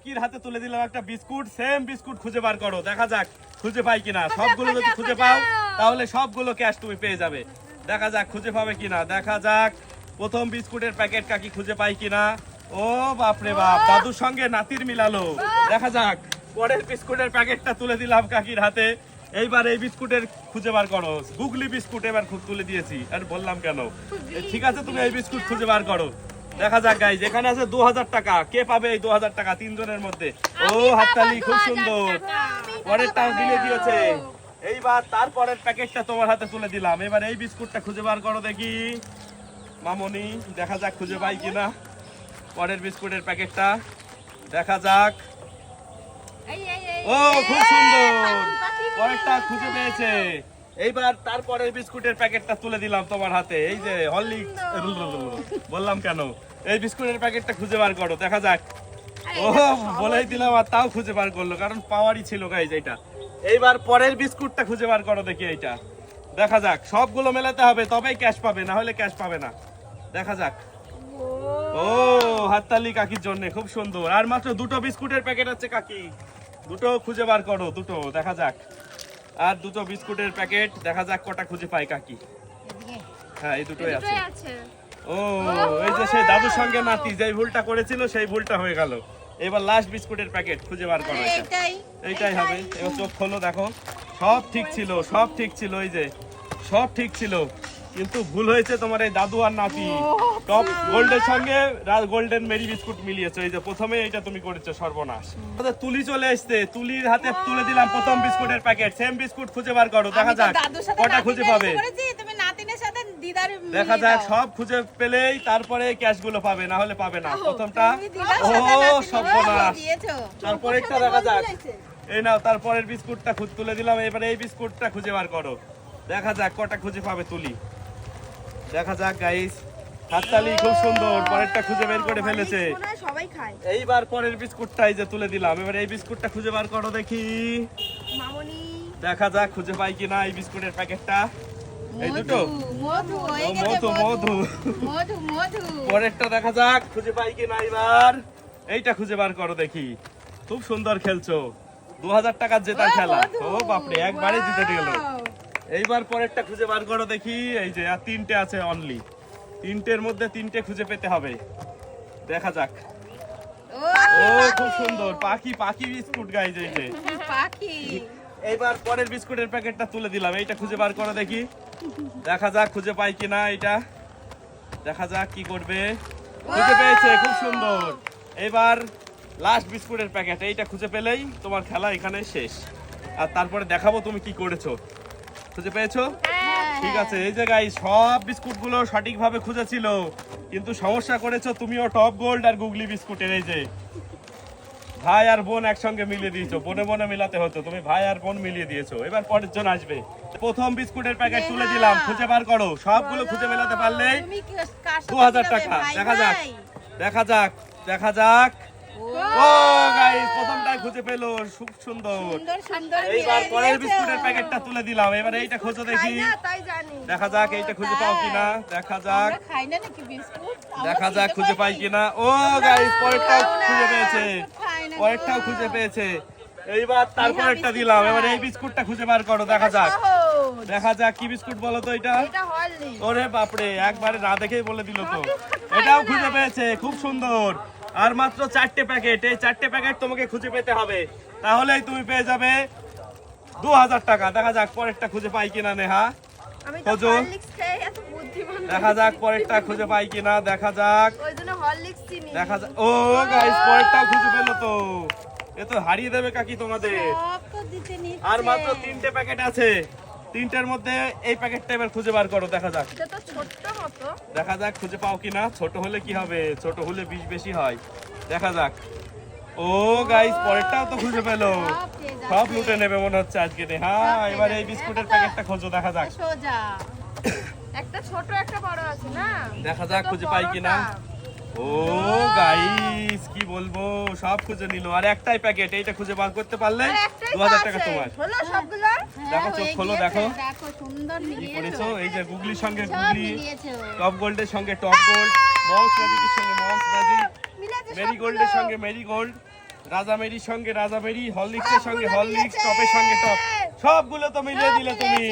কাকির হাতে তুলে দিলাম একটা বিস্কুট। সেম বিস্কুট খুঁজে বার করো দেখা যাক খুঁজে পাই কিনা। সবগুলো যদি খুঁজে পাও তাহলে সবগুলো ক্যাশ তুমি পেয়ে যাবে। দেখা যাক খুঁজে পাবে কিনা দেখা যাক প্রথম বিস্কুটের প্যাকেট কাকি খুঁজে পাই কিনা। ও বাপরে বাপ দাদুর সঙ্গে নাতির মিলালো। দেখা যাক পরের বিস্কুটের প্যাকেটটা তুলে দিলাম কাকির হাতে। এইবার এই বিস্কুটের খুঁজে বার করো। গুগলি বিস্কুট এবার খুব তুলে দিয়েছি আর বললাম কেন? ঠিক আছে তুমি এই বিস্কুট? খুঁজে বার করো। দেখা যাক গাইজ এখানে আছে দু হাজার টাকা। কে পাবে এই দু হাজার টাকা তিনজনের মধ্যে? ও হাততালি খুব সুন্দর। পরেরটাও দিলে দিয়েছে। এইবার তারপরের প্যাকেটটা তোমার হাতে তুলে দিলাম। এবার এই বিস্কুটটা খুঁজে বার করো দেখি। মামনি দেখা যাক খুঁজে পাই কিনা। পরের বিস্কুটের প্যাকেটটা দেখা যাক। ও খুব সুন্দর। পরেরটা খুঁজে পেয়েছে। এইবার তারপরের বিস্কুটের প্যাকেটটা তুলে দিলাম তোমার হাতে। এই যে হরলিক্স। বললাম কেন? এই বিস্কুটের প্যাকেটটা খুঁজে বার করো দেখা যাক। ও বলেই দিলাম আর তাও খুঁজে বার করল কারণ পাওয়ারই ছিল গাইজ এটা এইবার পরের বিস্কুটটা খুঁজে বার করো দেখি এইটা। দেখা যাক সবগুলো মেলাতে হবে তবেই ক্যাশ পাবে না হলে ক্যাশ পাবে না। দেখা যাক। ও হাততালি কাকির জন্য খুব সুন্দর। আর মাত্র দুটো বিস্কুটের প্যাকেট আছে কাকি। দুটো খুঁজে বার করো দুটো দেখা যাক। আর দুটো বিস্কুটের প্যাকেট দেখা যাক কটা খুঁজে পায় কাকি। হ্যাঁ এই দুটোই আছে দুটোই আছে। ও এই যে সেই দাদুর সঙ্গে নাতি যেই ভুলটা করেছিল সেই ভুলটা হয়ে গেল। এবার লাস্ট বিস্কুটের প্যাকেট খুঁজে বার করো এটা। এইটাই। হবে। এবার চোখ খোলো দেখো। সব ঠিক ছিল সব ঠিক ছিল এই যে। সব ঠিক ছিল। কিন্তু ভুল হয়েছে তোমার এই দাদু আর নাতি। টপ গোল্ডের সঙ্গে গোল্ডেন মেরি বিস্কুট মিলিয়েছো। এই যে প্রথমে এইটা তুমি করেছ সর্বনাশ। তুলি চলে আসছে তুলির হাতে তুলে দিলাম প্রথম বিস্কুটের প্যাকেট সেম বিস্কুট খুঁজে বার করো দেখা যাক। কটা খুঁজে পাবে এসে করেছি, তুমি নাতিনের সাথে দিদার দেখা যাক সব খুঁজে পেলেই তারপরে ক্যাশগুলো পাবে না হলে পাবে না। প্রথমটা ও সর্বনাশ। তারপরে একটা দেখা যাক। এই নাও তারপরের বিস্কুটটা খুঁজ তুলে দিলাম। এবারে এই বিস্কুটটা খুঁজে বার করো। দেখা যাক কটা খুঁজে পাবে তুলি। দেখা যাক গাইস হাততালি খুব সুন্দর পরেরটা খুঁজে বের করে ফেলেছে। সবাই খায়। এইবার পরের বিস্কুটটা এই যে তুলে দিলাম। এবার এই বিস্কুটটা খুঁজে বার করো দেখি। মামনি। দেখা যাক খুঁজে পাই কিনা এই বিস্কুটের প্যাকেটটা। এই দুটো। মধু ও, গেছে মধু মধু। মধু। মধু পরেরটা দেখা যাক খুঁজে পাই কিনা এবার। এইটা খুঁজে বার করো দেখি। খুব সুন্দর খেলছো। দু হাজার টাকার জেতার খেলা। ও বাপরে একবারে জিতে গেল। এইবার পরেরটা খুঁজে বার করো দেখি। এই যে আর তিনটে আছে অনলি তিনটের মধ্যে তিনটে খুঁজে পেতে হবে। দেখা যাক। ও ও খুব সুন্দর। পাখি পাখি বিস্কুট গাইজ এই যে। পাখি। এইবার পরের বিস্কুটের প্যাকেটটা তুলে দিলাম। এইটা খুঁজে বার করো দেখি। দেখা যাক খুঁজে পাই কিনা এটা দেখা যাক কি করবে। খুঁজে পেয়েছে খুব সুন্দর। এবার লাস্ট বিস্কুটের প্যাকেট এইটা খুঁজে পেলেই তোমার খেলা এখানে শেষ। আর তারপরে দেখাবো তুমি কি করেছ। খুঁজে পেয়েছ? ঠিক আছে এই যে গাই সব বিস্কুটগুলো সঠিকভাবে খুঁজেছিল। কিন্তু সমস্যা করেছ তুমিও টপ গোল্ড আর গুগলি বিস্কুটের এই যে। ভাই আর বোন একসঙ্গে মিলিয়ে দিয়েছ বোনে বোনে মিলাতে হতো। তুমি ভাই আর বোন মিলিয়ে দিয়েছ। এবার পরের জন আসবে। প্রথম বিস্কুটের প্যাকেট তুলে দিলাম খুঁজে বার করো। সবগুলো খুঁজে মেলাতে পারলেই দু হাজার টাকা। দেখা যাক দেখা যাক দেখা যাক। ও, গাইস প্রথমটাই খুঁজে পেল খুব সুন্দর। এইবার পরের বিস্কুটের প্যাকেটটা তুলে দিলাম। এবার এইটা খোঁজো দেখি। যাক এইটা খুঁজে পাও কিনা দেখা যাক। দেখা যাক খুঁজে পাই কিনা। ও গাইস পরেরটাও খুঁজে পেয়েছে। পরেরটাও খুঁজে পেয়েছে। এইবার তারপর একটা দিলাম। এবার এই বিস্কুটটা খুঁজে বার করো দেখা যাক। দেখা যাক কি বিস্কুট বলো তো এটা? ওরে বাপরে একবারে না দেখেই বলে দিল তো। এটাও খুঁজে পেয়েছে খুব সুন্দর। আর মাত্র চারটে প্যাকেট। এই চারটে প্যাকেট তোমাকে খুঁজে পেতে হবে। তাহলেই তুমি পেয়ে যাবে দু হাজার টাকা। দেখা যাক পরেরটা খুঁজে পাই কিনা নেহা। খোঁজো। দেখা যাক পরেরটা খুঁজে পাই কিনা দেখা যাক। চিনি। দেখা ও গাইস পরেরটাও খুঁজে পেল তো। এ তো হারিয়ে দেবে কাকি তোমাদের। আর মাত্র তিনটে প্যাকেট আছে। তিনটের মধ্যে এই প্যাকেটটা এবার খুঁজে বার করো দেখা যাক। এটা তো ছোট্ট মতো। দেখা যাক খুঁজে পাও কিনা ছোট হলে কি হবে? ছোট হলে বিষ বেশি হয়। দেখা যাক। ও গাইস পরেরটাও তো খুঁজে পেল। সব লুটে নেবে মনে হচ্ছে আজকে হ্যাঁ এবার এই বিস্কুটের প্যাকেটটা খোঁজো দেখা যাক। সোজা। একটা ছোট একটা বড় আছে না? দেখা যাক খুঁজে পাই কিনা। ও গাইস কি বলব? সব খুঁজে নিল। আর একটাই প্যাকেট এইটা খুঁজে বার করতে পারলে দু হাজার টাকা তোমার। হলো সবগুলো? দেখো, হ্যাঁ, চোখ খোলো, দেখো। দেখো কি করেছ? এই যে গুগলির সঙ্গে গুগলি টপ গোল্ডের সঙ্গে টপ গোল্ড মাউস ম্যাজিকের সঙ্গে ম্যাজিক মিলিয়েছো মেরি গোল্ডের সঙ্গে মেরি গোল্ড রাজামেরির সঙ্গে রাজামেরি হরলিক্সের সঙ্গে হরলিক্স টপের সঙ্গে টপ সবগুলো তো মিলিয়ে দিলে তুমি।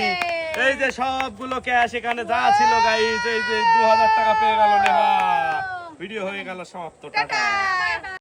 এই যে সবগুলো ক্যাশ এখানে যা ছিল গাইস এই যে দু হাজার টাকা পেয়ে গেল নেহা। ভিডিও হয়ে গেল সমাপ্ত টাটা!